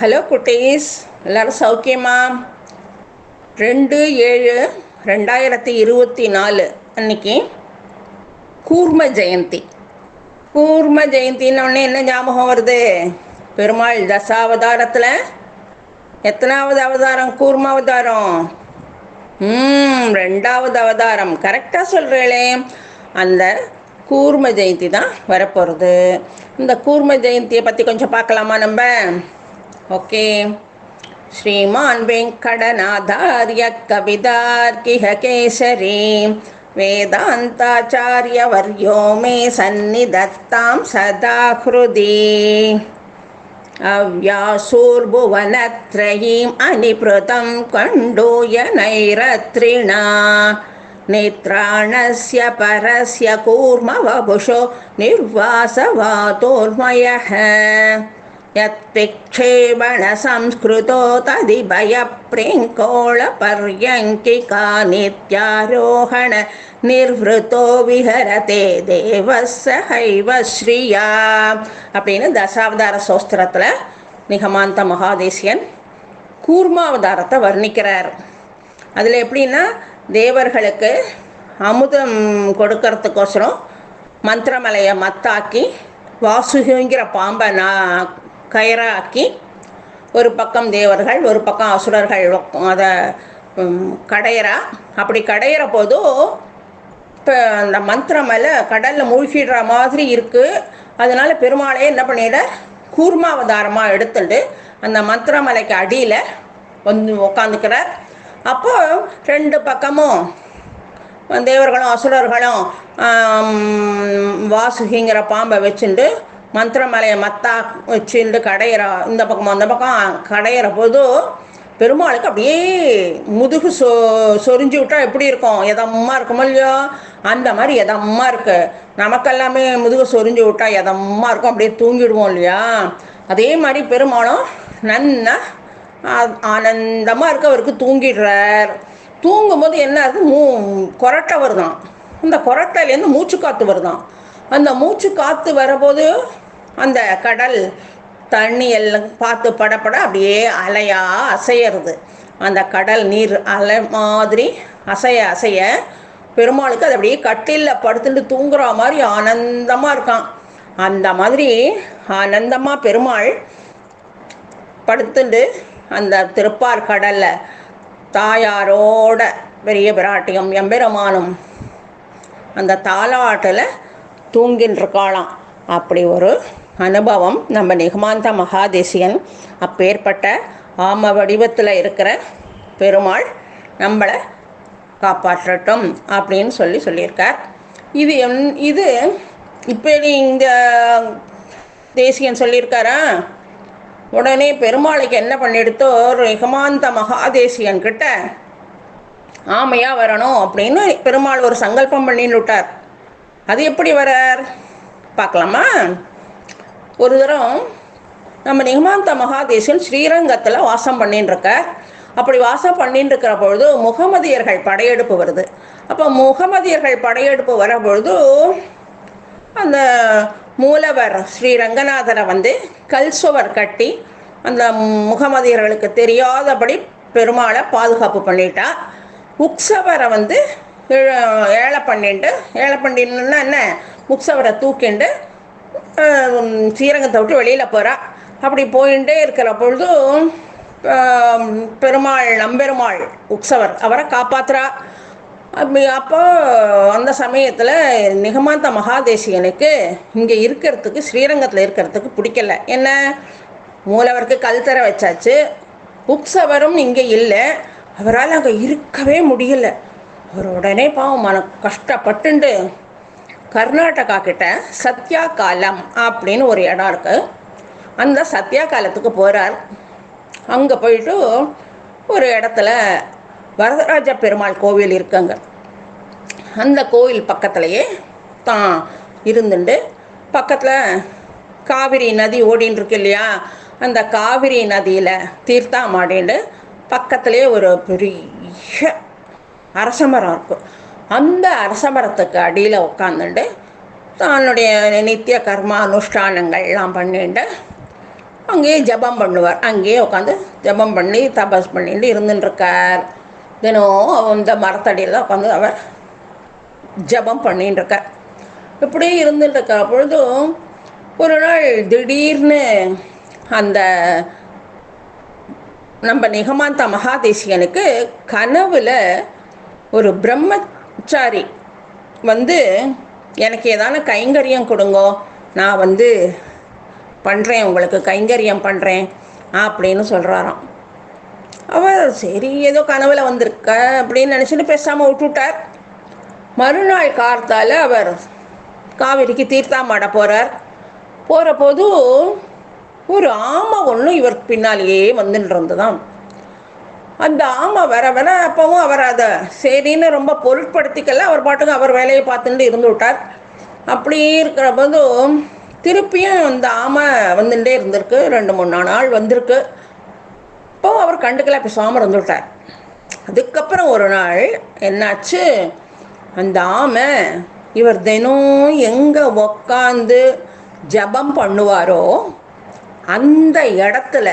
Hello குட்டீஸ். எல்லாரும் சௌக்கியமா? ரெண்டு ஏழு ரெண்டாயிரத்தி இருபத்தி நாலு அன்னைக்கு கூர்ம ஜெயந்தி. கூர்ம ஜெயந்தின்னு என்ன ஞாபகம் வருது? பெருமாள் தசாவதாரத்தில் எத்தனாவது அவதாரம்? கூர்ம அவதாரம். ம் ரெண்டாவது அவதாரம். கரெக்டாக சொல்கிறீங்களே அந்த கூர்ம ஜெயந்தி தான் வரப்போகிறது இந்த கூர்ம ஜெயந்தியை பற்றி கொஞ்சம் பார்க்கலாமா நம்ம? ஓகே श्रीमान् वेङ्कटनाथार्य कवितार्किह केसरी वेदान्ताचार्यवर्यो मे सन्निधत्तां सदा हृदि। अव्यासूर्भुवनत्रयीम् अनिपृतं कण्डूयनैरत्रिणा नेत्राणस्य परस्य कूर्मवपुषो निर्वासवातोर्मयः। यत्पिक्षेपणसंस्कृतो तदिभयप्रिङ्कोळपर्यङ्किका नित्यारोहण நிர்வൃத்தோ விஹரதே தேவசைவ ஸ்ரீயா அப்படின்னு தசாவதார சோஸ்திரத்தில் நிகமாந்த மகாதேசியன் கூர்மாவதாரத்தை வர்ணிக்கிறார் அதில் எப்படின்னா தேவர்களுக்கு அமுதம் கொடுக்கறதுக்கோசரம் மந்திரமலையை மத்தாக்கி வாசுகிங்கிற பாம்பை நான் கயராக்கி ஒரு பக்கம் தேவர்கள் ஒரு பக்கம் அசுரர்கள் அதை கடையிறா அப்படி கடையிற போதும் இப்போ அந்த மந்திரமலை கடலில் மூழ்கிடுற மாதிரி இருக்குது அதனால பெருமாளே என்ன பண்ணிட? கூர்மாவதாரமாக எடுத்துட்டு அந்த மந்திரமலைக்கு அடியில் வந்து உக்காந்துக்கிறார். அப்போ ரெண்டு பக்கமும் தேவர்களும் அசுரர்களும் வாசுகிங்கிற பாம்பை வச்சுட்டு மந்திரமலையை மத்தா வச்சுட்டு கடையிற இந்த பக்கம் அந்த பக்கம் கடையிற போது பெருமாளுக்கு அப்படியே முதுகு சொ சொரிஞ்சு விட்டா எப்படி இருக்கும்? எதம்மா இருக்குமோ இல்லையோ? அந்த மாதிரி எதம்மா இருக்கு? நமக்கெல்லாமே முதுகு சொரிஞ்சு விட்டா எதம்மா இருக்கும்? அப்படியே தூங்கிடுவோம் இல்லையா? அதே மாதிரி பெருமாளும் நன்னா ஆனந்தமாக இருக்க அவருக்கு தூங்கிடுறார். தூங்கும்போது என்ன ஆகுது? மூ கொரட்டை வருதான். அந்த கொரட்டையிலேருந்து மூச்சு காற்று வருதான். அந்த மூச்சு காற்று வரபோது அந்த கடல் தண்ணி எல்லாம் பார்த்து படப்பட அப்படியே அலையா அசையிறது. அந்த கடல் நீர் அலை மாதிரி அசைய அசைய பெருமாளுக்கு அது அப்படியே கட்டிலில் படுத்துட்டு தூங்குற மாதிரி ஆனந்தமாக இருக்கான். அந்த மாதிரி ஆனந்தமாக பெருமாள் படுத்துட்டு அந்த திருப்பார் கடலில் தாயாரோட பெரிய பிராட்டியம் எம்பெருமானும் அந்த தாலாட்டில் தூங்கின்னு இருக்காளாம் அப்படி ஒரு அனுபவம் நம்ம நிகமாந்த மகாதேசியன் அப்பேற்பட்ட ஆம வடிவத்தில் இருக்கிற பெருமாள் நம்மளை காப்பாற்றட்டும் அப்படின்னு சொல்லி சொல்லியிருக்கார். இது என் இது இப்படி இந்த தேசியன் சொல்லியிருக்காரா? உடனே பெருமாளுக்கு என்ன பண்ணிடுத்தோ நிகமாந்த மகாதேசியன் கிட்ட ஆமையாக வரணும் அப்படின்னு பெருமாள் ஒரு சங்கல்பம் பண்ணின்னு விட்டார். அது எப்படி வரார்? பார்க்கலாமா? ஒரு தரம் நம்ம நிகமாந்த மகாதேசன் ஸ்ரீரங்கத்தில் வாசம் பண்ணின்னு இருக்க அப்படி வாசம் பண்ணிட்டு இருக்கிற பொழுது முகமதியர்கள் படையெடுப்பு வருது. அப்போ முகமதியர்கள் படையெடுப்பு வர பொழுது அந்த மூலவர் ஸ்ரீ ரங்கநாதரை வந்து கல் சுவர் கட்டி அந்த முகமதியர்களுக்கு தெரியாதபடி பெருமாளை பாதுகாப்பு பண்ணிட்டா. உக்சவரை வந்து ஏழை பண்ணிட்டு ஏழை பண்ணினா என்ன? உக்சவரை தூக்கிண்டு ஸ்ரீரங்கத்தை விட்டு வெளியில் போகிறா அப்படி போயிட்டே இருக்கிற பொழுதும் பெருமாள் நம்பெருமாள் உற்சவர் அவரை காப்பாத்துறா. அப்படி அப்போ அந்த சமயத்தில் நிகமாந்த மகாதேசியனுக்கு இங்கே இருக்கிறதுக்கு ஸ்ரீரங்கத்தில் இருக்கிறதுக்கு பிடிக்கல. என்ன? மூலவருக்கு கல் தர வச்சாச்சு. உக்ஸவரும் இங்கே இல்லை. அவரால் அங்கே இருக்கவே முடியல. அவர் உடனே பாவம் மன கஷ்டப்பட்டுண்டு கர்நாடகா கிட்ட சத்யா காலம் அப்படின்னு ஒரு இடம் இருக்கு. அந்த சத்யா காலத்துக்கு போகிறார் அங்கே போயிட்டு ஒரு இடத்துல வரதராஜ பெருமாள் கோவில் இருக்குங்க. அந்த கோவில் பக்கத்துலேயே தான் இருந்துட்டு பக்கத்தில் காவிரி நதி ஓடின்னு இருக்கு இல்லையா? அந்த காவிரி நதியில் தீர்த்தா மாடின்னு பக்கத்துலேயே ஒரு பெரிய அரசமரம் இருக்கும் அந்த அரசமரத்துக்கு அடியில் உட்காந்துட்டு தன்னுடைய நித்திய கர்ம அனுஷ்டானங்கள்லாம் பண்ணிட்டு அங்கேயே ஜெபம் பண்ணுவார். அங்கேயே உட்காந்து ஜெபம் பண்ணி தபஸ் பண்ணிட்டு இருந்துட்டுருக்கார் தினம் அந்த மரத்தடியில் தான் உட்காந்து அவர் ஜெபம் பண்ணிட்டு இருக்கார் இப்படி இருந்துட்டு இருக்கிற பொழுதும் ஒரு நாள் திடீர்னு அந்த நம்ம நிகமாந்த மகாதேசிகனுக்கு கனவில் ஒரு பிரம்ம பிரம்மச்சாரி வந்து எனக்கு ஏதான கைங்கரியம் கொடுங்கோ நான் வந்து பண்ணுறேன் உங்களுக்கு கைங்கரியம் பண்ணுறேன் அப்படின்னு சொல்கிறாராம் அவர் சரி ஏதோ கனவுல வந்திருக்க அப்படின்னு நினச்சிட்டு பேசாமல் விட்டுட்டார். மறுநாள் கார்த்தால் அவர் காவிரிக்கு தீர்த்தாமாட போகிறார் போகிற போது ஒரு ஆமை ஒன்று இவர் பின்னாலேயே வந்துட்டு இருந்ததாம் அந்த ஆமை வர வர அப்பவும் அவர் அதை சரின்னு ரொம்ப பொருட்படுத்திக்கல. அவர் பாட்டுக்கு அவர் வேலையை பார்த்துட்டு இருந்து விட்டார். அப்படி இருக்கிற போது திருப்பியும் அந்த ஆமை வந்துட்டே இருந்திருக்கு. ரெண்டு மூணு நாள் வந்திருக்கு. இப்போ அவர் கண்டுக்கல பேசாமல் இருந்து விட்டார். அதுக்கப்புறம் ஒரு நாள் என்னாச்சு? அந்த ஆமை இவர் தினம் எங்கே உக்காந்து ஜபம் பண்ணுவாரோ அந்த இடத்துல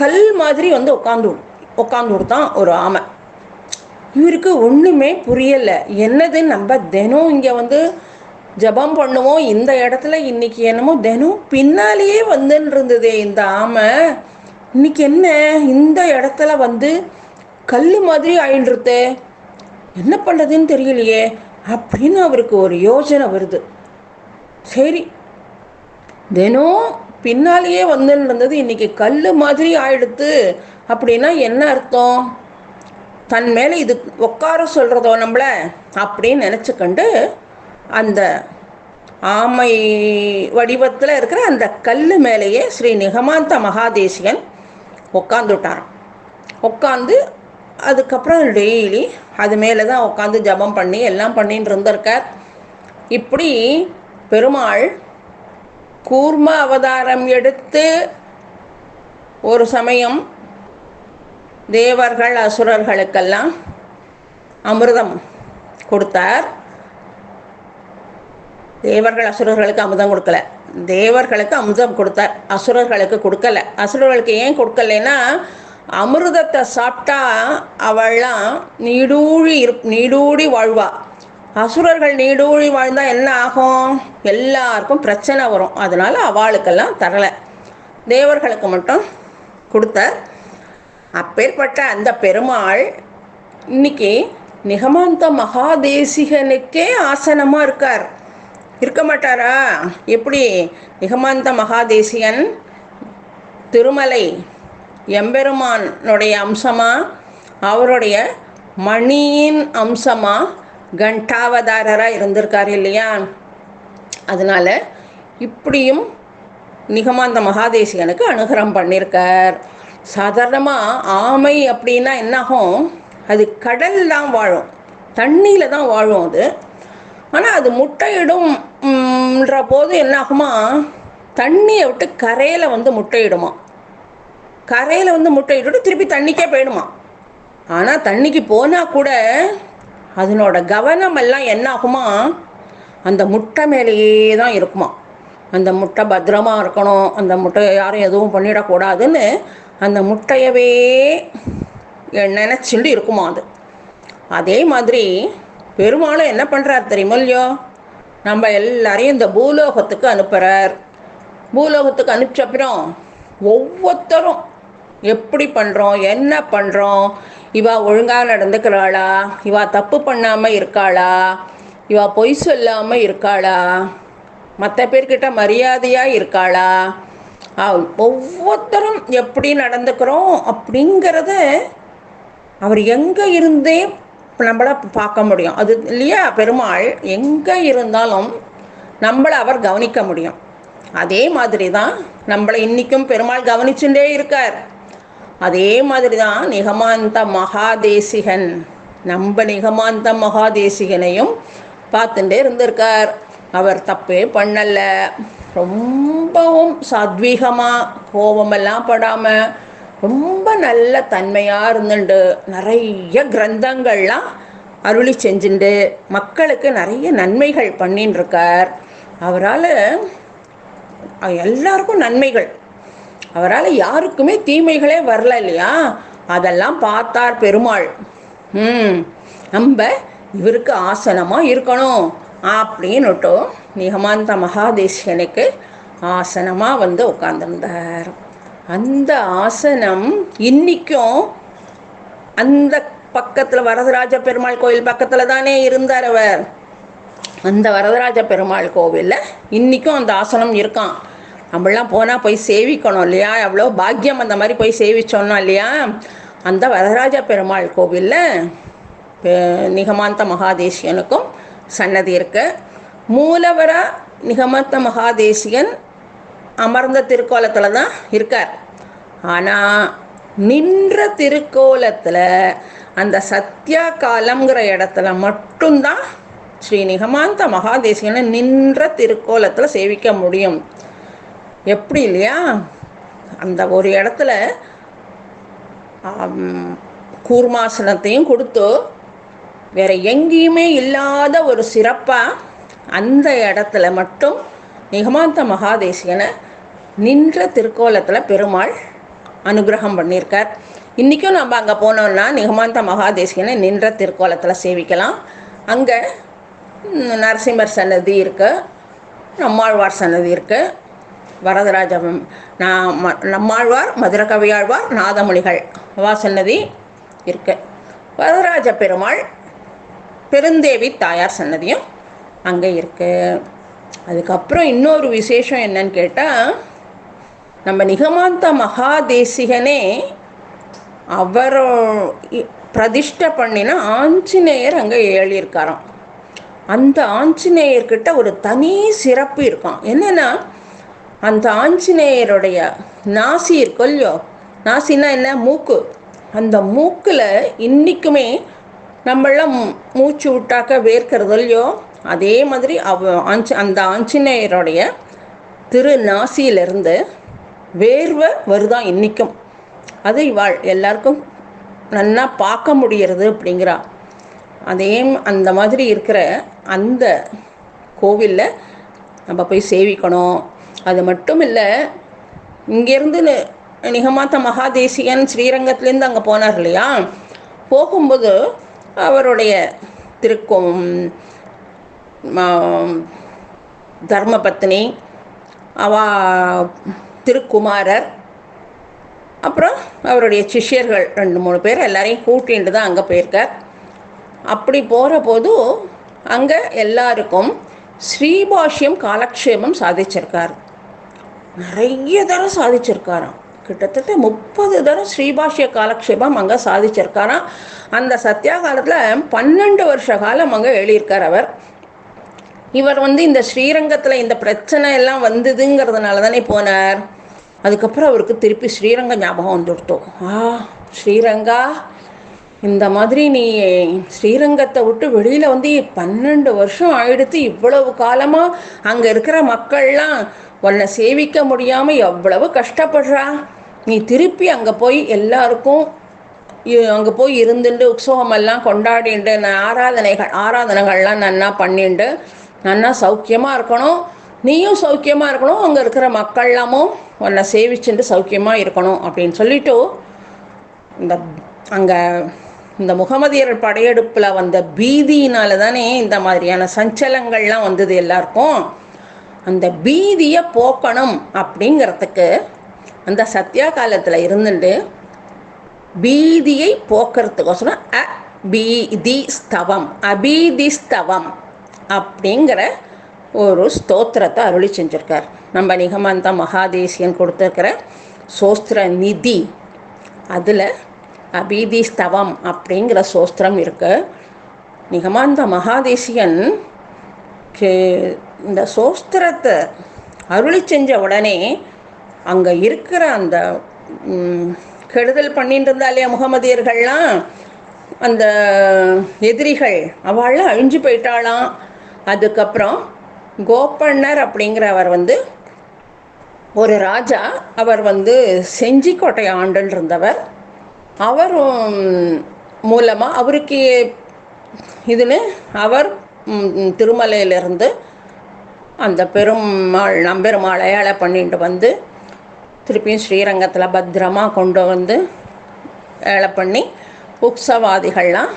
கல் மாதிரி வந்து உட்காந்துடும் உட்காந்து கொடுத்தான் ஒரு ஆமை. இவருக்கு ஒன்றுமே புரியலை. என்னது நம்ம தினம் இங்கே வந்து ஜபம் பண்ணுவோம்? இந்த இடத்துல இன்னைக்கு என்னமோ தினம் பின்னாலேயே வந்துன்னு இருந்ததே இந்த ஆமை. இன்னைக்கு என்ன? இந்த இடத்துல வந்து கல் மாதிரி ஆயின்றது என்ன பண்ணுறதுன்னு தெரியலையே. அப்படின்னு அவருக்கு ஒரு யோசனை வருது. சரி தினம் பின்னாலேயே வந்துன்னு இருந்தது இன்னைக்கு கல் மாதிரி ஆயிடுத்து. அப்படின்னா என்ன அர்த்தம்? தன் மேலே இது உட்கார சொல்கிறதோ நம்மள? அப்படின்னு நினச்சிக்கண்டு அந்த ஆமை வடிவத்தில் இருக்கிற அந்த கல் மேலேயே ஸ்ரீ நிகமாந்த மகாதேசிகன் உட்காந்துட்டாராம் உட்காந்து அதுக்கப்புறம் டெய்லி அது மேலே தான் உட்காந்து ஜபம் பண்ணி எல்லாம் பண்ணின்னு இருந்திருக்கார். இப்படி பெருமாள் கூர்ம அவதாரம் எடுத்து ஒரு சமயம் தேவர்கள் அசுரர்களுக்கெல்லாம் அமிர்தம் கொடுத்தார். தேவர்கள் அசுரர்களுக்கு அமுதம் கொடுக்கல. தேவர்களுக்கு அமுதம் கொடுத்தார். அசுரர்களுக்கு கொடுக்கல. அசுரர்களுக்கு ஏன் கொடுக்கலைன்னா அமிர்தத்தை சாப்பிட்டா அவள்லாம் நீடூழி இரு நீடூழி வாழ்வா. அசுரர்கள் நீடூழி வாழ்ந்தா என்ன ஆகும்? எல்லாருக்கும் பிரச்சனை வரும். அதனால அவளுக்கெல்லாம் தரலை. தேவர்களுக்கு மட்டும் கொடுத்தார் அப்பேற்பட்ட அந்த பெருமாள் இன்னைக்கு நிகமாந்த மகாதேசிகனுக்கே ஆசனமாக இருக்கார். இருக்க மாட்டாரா? எப்படி? நிகமாந்த மகாதேசிகன் திருமலை எம்பெருமானுடைய அம்சமா? அவருடைய மணியின் அம்சமா? கண்டாவதாரராக இருந்திருக்கார் இல்லையா? அதனால இப்படியும் நிகமாந்த மகாதேசிகனுக்கு அனுகிரகம் பண்ணியிருக்கார் சாதாரணமாக ஆமை அப்படின்னா என்னாகும்? அது கடல் தான் வாழும். தண்ணியில் தான் வாழும் அது. ஆனால் அது முட்டையிடும்ன்ற போது என்னாகுமா? தண்ணியை விட்டு கரையில் வந்து முட்டையிடுமா? கரையில் வந்து முட்டையிட்டு திருப்பி தண்ணிக்கே போயிடுமா? ஆனால் தண்ணிக்கு போனால் கூட அதனோட கவனம் எல்லாம் என்ன ஆகுமா அந்த முட்டை மேலேயே தான் இருக்குமா? அந்த முட்டை பத்திரமா இருக்கணும் அந்த முட்டை யாரும் எதுவும் பண்ணிடக்கூடாதுன்னு அந்த முட்டையவே நினச்சிட்டு இருக்குமா அது? அதே மாதிரி பெருமாளும் என்ன பண்ணுறார் தெரியுமா இல்லையோ? நம்ம எல்லாரையும் இந்த பூலோகத்துக்கு அனுப்புகிறார் பூலோகத்துக்கு அனுப்பிச்ச அப்புறம் ஒவ்வொருத்தரும் எப்படி பண்ணுறோம் என்ன பண்ணுறோம் இவா ஒழுங்காக நடந்துக்கிறாளா? இவா தப்பு பண்ணாமல் இருக்காளா? இவா பொய் சொல்லாமல் இருக்காளா? மற்ற பேர்கிட்ட மரியாதையாக இருக்காளா? ஒவ்வொருத்தரும் எப்படி நடந்துக்கிறோம் அப்படிங்கிறத அவர் எங்கே இருந்தே நம்மளை பார்க்க முடியும். அது இல்லையா பெருமாள்? எங்கே இருந்தாலும் நம்மளை அவர் கவனிக்க முடியும். அதே மாதிரி தான் நம்மளை இன்றைக்கும் பெருமாள் கவனிச்சுட்டே இருக்கார். அதே மாதிரி தான் நிகமாந்த மகாதேசிகன். நம்ம நிகமாந்த மகாதேசிகனையும் பார்த்துட்டே இருந்திருக்கார். அவர் தப்பே பண்ணலை. ரொம்பவும் சாத்வீகமாக கோபமெல்லாம் படாமல் ரொம்ப நல்ல தன்மையாக இருந்துண்டு. நிறைய கிரந்தங்கள்லாம் அருளி செஞ்சுண்டு மக்களுக்கு நிறைய நன்மைகள் பண்ணின்னு இருக்கார் அவரால் எல்லாருக்கும் நன்மைகள் அவரால் யாருக்குமே தீமைகளே வரல இல்லையா? அதெல்லாம் பார்த்தார் பெருமாள். ம் நம்ம இவருக்கு ஆசனமாக இருக்கணும் அப்படின்னுட்டு நிகமாந்த மகாதேசியனுக்கு ஆசனமாக வந்து உட்காந்துருந்தார் அந்த ஆசனம் இன்னைக்கும் அந்த பக்கத்தில் வரதராஜ பெருமாள் கோயில் பக்கத்தில் தானே இருந்தார் அவர். அந்த வரதராஜ பெருமாள் கோவிலில் இன்றைக்கும் அந்த ஆசனம் இருக்கான் நம்மளாம் போனால் போய் சேவிக்கணும் இல்லையா? எவ்வளோ பாக்கியம் அந்த மாதிரி போய் சேவிச்சோன்னா இல்லையா? அந்த வரதராஜ பெருமாள் கோவிலில் நிகமாந்த மகாதேசியனுக்கும் சன்னதி இருக்கு. மூலவர நிகமாந்த மகாதேசியன் அமர்ந்த திருக்கோலத்தில் தான் இருக்கார். ஆனால் நின்ற திருக்கோலத்தில் அந்த சத்யா காலம்ங்கிற இடத்துல மட்டும்தான் ஸ்ரீ நிகமாந்த மகாதேசியனை நின்ற திருக்கோலத்தில் சேவிக்க முடியும். எப்படி இல்லையா? அந்த ஒரு இடத்துல கூர்மாசனத்தையும் கொடுத்து வேற எங்கேயுமே இல்லாத ஒரு சிறப்பாக அந்த இடத்துல மட்டும் நிகமாந்த மகாதேசிகனை நின்ற திருக்கோலத்தில் பெருமாள் அனுகிரகம் பண்ணியிருக்கார். இன்றைக்கும் நம்ம அங்கே போனோம்னா நிகமாந்த மகாதேசிகனை நின்ற திருக்கோலத்தில் சேவிக்கலாம். அங்கே நரசிம்மர் சன்னதி இருக்குது நம்மாழ்வார் சன்னதி இருக்குது வரதராஜ நம்மாழ்வார் மதுரகவியாழ்வார் நாதமொழிகள் வா சன்னதி இருக்கு. வரதராஜ பெருமாள் பெருந்தேவி தாயார் சன்னதியும் அங்கே இருக்கு. அதுக்கப்புறம் இன்னொரு விசேஷம் என்னன்னு கேட்டால் நம்ம நிகமாந்த மகாதேசிகனே அவர் பிரதிஷ்டை பண்ணின ஆஞ்சநேயர் அங்கே ஏழியிருக்காராம் அந்த ஆஞ்சநேயர்கிட்ட ஒரு தனி சிறப்பு இருக்கும். என்னென்னா அந்த ஆஞ்சநேயருடைய நாசி இருக்கும் இல்லையோ நாசின்னா என்ன? மூக்கு. அந்த மூக்கில் இன்றைக்குமே நம்மளாம் மூச்சு விட்டாக்க வேர்க்கிறது இல்லையோ அதே மாதிரி அவ ஆஞ்ச அந்த ஆஞ்சநேயருடைய திரு நாசியிலிருந்து வேர்வை வருதான் இன்றைக்கும் அது இவாள் எல்லாருக்கும் நல்லா பார்க்க முடிகிறது அப்படிங்கிறா. அதே அந்த மாதிரி இருக்கிற அந்த கோவிலில் நம்ம போய் சேவிக்கணும். அது மட்டும் இல்லை இங்கேருந்து நிகமாத்த மகாதேசியன் ஸ்ரீரங்கத்துலேருந்து அங்கே போனார் இல்லையா? போகும்போது அவருடைய திருக்கும் தர்மபத்னி அவ திருக்குமாரர் அப்புறம் அவருடைய சிஷ்யர்கள் ரெண்டு மூணு பேர் எல்லாரையும் கூட்டிகிட்டு தான் அங்கே போயிருக்கார். அப்படி போகிற போது அங்கே எல்லாருக்கும் ஸ்ரீபாஷ்யம் காலக்ஷேமம் சாதிச்சிருக்கார். நிறைய தரம் சாதிச்சிருக்காராம். கிட்டத்தட்ட முப்பது தரம் ஸ்ரீபாஷ்ய காலக்ஷேபம் அங்கே சாதிச்சிருக்காராம். அந்த சத்யா காலத்தில் பன்னெண்டு வருஷ காலம் அங்கே எழுதியிருக்கார் அவர். இவர் வந்து இந்த ஸ்ரீரங்கத்தில் இந்த பிரச்சனை எல்லாம் வந்ததுங்கிறதுனால தானே போனார். அதுக்கப்புறம் அவருக்கு திருப்பி ஸ்ரீரங்க ஞாபகம் வந்துவிட்டோம் ஆ ஸ்ரீரங்கா இந்த மாதிரி நீ ஸ்ரீரங்கத்தை விட்டு வெளியில் வந்து பன்னெண்டு வருஷம் ஆயிடுத்து இவ்வளவு காலமாக அங்கே இருக்கிற மக்கள்லாம் உன்னை சேவிக்க முடியாமல் எவ்வளவு கஷ்டப்படுறா? நீ திருப்பி அங்கே போய் எல்லாருக்கும் அங்கே போய் இருந்துட்டு உற்சவமெல்லாம் கொண்டாடிண்டு ஆராதனைகள் ஆராதனைகள்லாம் நன்னா பண்ணிண்டு நன்னா சௌக்கியமாக இருக்கணும். நீயும் சௌக்கியமாக இருக்கணும். அங்கே இருக்கிற மக்கள்லாமும் உன்னை சேவிச்சுட்டு சௌக்கியமாக இருக்கணும் அப்படின்னு சொல்லிட்டு இந்த அங்கே இந்த முகமதியர் படையெடுப்பில் வந்த பீதியினால தானே இந்த மாதிரியான சஞ்சலங்கள்லாம் வந்தது எல்லாருக்கும். அந்த பீதியை போக்கணும் அப்படிங்கிறதுக்கு அந்த சத்யா காலத்தில் இருந்துட்டு பீதியை போக்குறதுக்கோசரம் அ பீதி ஸ்தவம் அபீதி ஸ்தவம் அப்படிங்கிற ஒரு ஸ்தோத்திரத்தை அருளி செஞ்சுருக்கார். நம்ம நிகமந்த மகாதேசியன் கொடுத்துருக்கிற சோஸ்திர நிதி அதில் அபீதி ஸ்தவம் அப்படிங்கிற சோஸ்திரம் இருக்குது நிகமாந்த மகாதேசியன் இந்த சோஸ்திரத்தை அருளி செஞ்ச உடனே அங்கே இருக்கிற அந்த கெடுதல் பண்ணிட்டு இருந்தா இல்லையா முகமதியர்கள்லாம் அந்த எதிரிகள் அவள்லாம் அழிஞ்சு போயிட்டாளாம். அதுக்கப்புறம் கோப்பண்ணர் அப்படிங்கிறவர் வந்து ஒரு ராஜா அவர் வந்து செஞ்சிக்கோட்டை ஆண்டுன்னு இருந்தவர். அவரும் மூலமாக அவருக்கு இதுன்னு அவர் திருமலையிலிருந்து அந்த பெருமாள் நம்பெருமாள் அடையாளம் பண்ணிட்டு வந்து திருப்பியும் ஸ்ரீரங்கத்தில் பத்திரமா கொண்டு வந்து வேலை பண்ணி உற்சவாதிகள்லாம்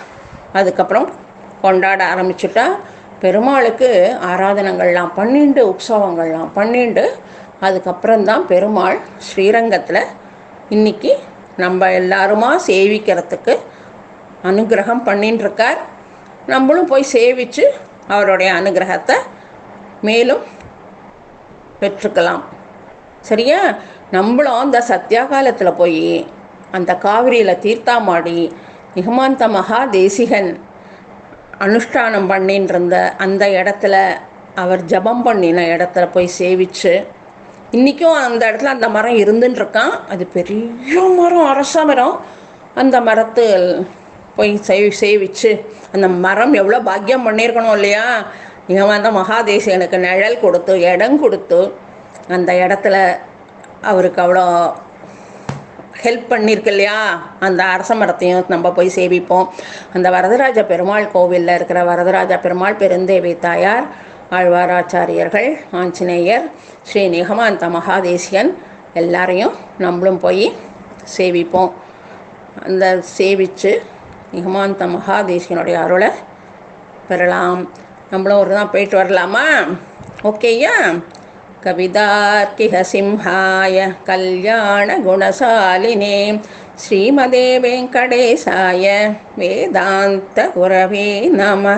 அதுக்கப்புறம் கொண்டாட ஆரம்பிச்சுட்டா பெருமாளுக்கு ஆராதனங்கள்லாம் பண்ணிண்டு உற்சவங்கள்லாம் பண்ணிண்டு அதுக்கப்புறம்தான் பெருமாள் ஸ்ரீரங்கத்தில் இன்னைக்கு நம்ம எல்லாருமா சேவிக்கிறதுக்கு அனுகிரகம் பண்ணின்னு இருக்கார் நம்மளும் போய் சேவித்து அவருடைய அனுகிரகத்தை மேலும் பெற்றுக்கலாம். சரியா? நம்மளும் அந்த சத்தியாகாலத்தில் போய் அந்த காவிரியில் தீர்த்தாமாடி நிகமாந்த மகா தேசிகன் அனுஷ்டானம் பண்ணின்னு இருந்த அந்த இடத்துல அவர் ஜபம் பண்ணின இடத்துல போய் சேவிச்சு இன்றைக்கும் அந்த இடத்துல அந்த மரம் இருந்துட்டுருக்கான் அது பெரிய மரம் அரச மரம். அந்த மரத்து போய் சேவி சேவிச்சு அந்த மரம் எவ்வளோ பாக்கியம் பண்ணியிருக்கணும் இல்லையா? இவன் வந்து மகாதேசியனுக்கு நிழல் கொடுத்து இடம் கொடுத்து அந்த இடத்துல அவருக்கு அவ்வளோ ஹெல்ப் பண்ணியிருக்கு இல்லையா? அந்த அரச மரத்தையும் நம்ம போய் சேவிப்போம் அந்த வரதராஜ பெருமாள் கோவிலில் இருக்கிற வரதராஜ பெருமாள் பெருந்தேவி தாயார் ஆழ்வாராச்சாரியர்கள் ஆஞ்சநேயர் ஸ்ரீ நிகமாந்த மகாதேசியன் எல்லாரையும் நம்மளும் போய் சேவிப்போம். அந்த சேவித்து நிகமாந்த மகாதேசியனுடைய அருளை பெறலாம். நம்மளும் ஒரு தான் போயிட்டு வரலாமா? ஓகேயா? கவிதார்க்கிக சிம்ஹாய கல்யாண குணசாலினே ஸ்ரீமதே வெங்கடேசாய வேதாந்த குரவே நம.